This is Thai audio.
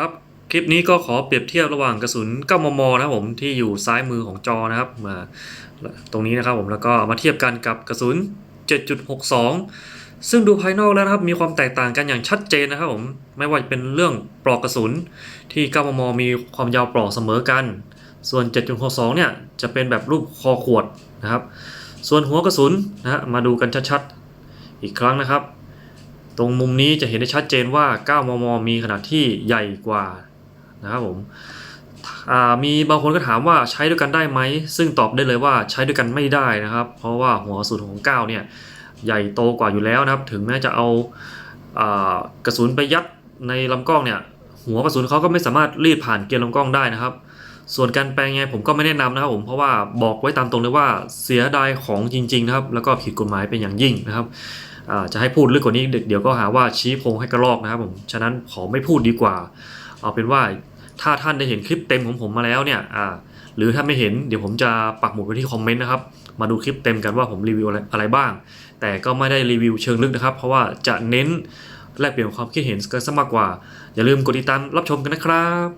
ครับ คลิปนี้ก็ขอเปรียบเทียบระหว่างกระสุน 9 มม นะครับผมที่อยู่ซ้ายมือของจอนะครับมาตรงนี้นะครับผมแล้วก็มาเทียบกันกับกระสุน 7.62 ซึ่งดูภายนอกแล้วนะครับมีความแตกต่างกันอย่างชัดเจนนะครับผมไม่ว่าจะเป็นเรื่องปลอกกระสุนที่ 9 มม มีความยาวปลอกเสมอกัน ส่วน 7.62 เนี่ยจะเป็นแบบรูปคอขวดนะครับ ส่วนหัวกระสุนนะฮะมาดูกันชัดๆอีกครั้งนะครับ ตรงมุมนี้จะเห็นได้ชัดเจนว่า 9 มม มีขนาดที่ใหญ่กว่านะครับผมมีบางคนก็ถามว่าใช้ด้วยกันได้ไหม ซึ่งตอบได้เลยว่าใช้ด้วยกันไม่ได้นะครับ เพราะว่าหัวกระสุนของ 9 เนี่ยใหญ่โตกว่าอยู่แล้วนะครับ ถึงแม้จะเอาอากระสุนไปยัดในลำกล้องเนี่ย หัวกระสุนเขาก็ไม่สามารถรีดผ่านเกลียวลำกล้องได้นะครับ ส่วนการแปลงไงผมก็ไม่แนะนำนะครับผมเพราะว่าบอกไว้ตามตรงเลยว่าเสียดายของจริง ๆ นะครับ แล้วก็ผิดกฎหมายเป็นอย่างยิ่งนะครับ จะให้พูดลึกกว่านี้เดี๋ยวก็หาว่าชี้พงให้กระลอกนะครับผม ฉะนั้นขอไม่พูดดีกว่า เอาเป็นว่าถ้าท่านได้เห็นคลิปเต็มของผมมาแล้วเนี่ยหรือถ้าไม่เห็นเดี๋ยวผมจะปักหมุดไว้ที่คอมเมนต์นะครับ มาดูคลิปเต็มกันว่าผมรีวิวอะไรอะไรบ้าง แต่ก็ไม่ได้รีวิวเชิงลึกนะครับ เพราะว่าจะเน้นแลกเปลี่ยนความคิดเห็นกันซะมากกว่า อย่าลืมกดติดตามรับชมกันนะครับ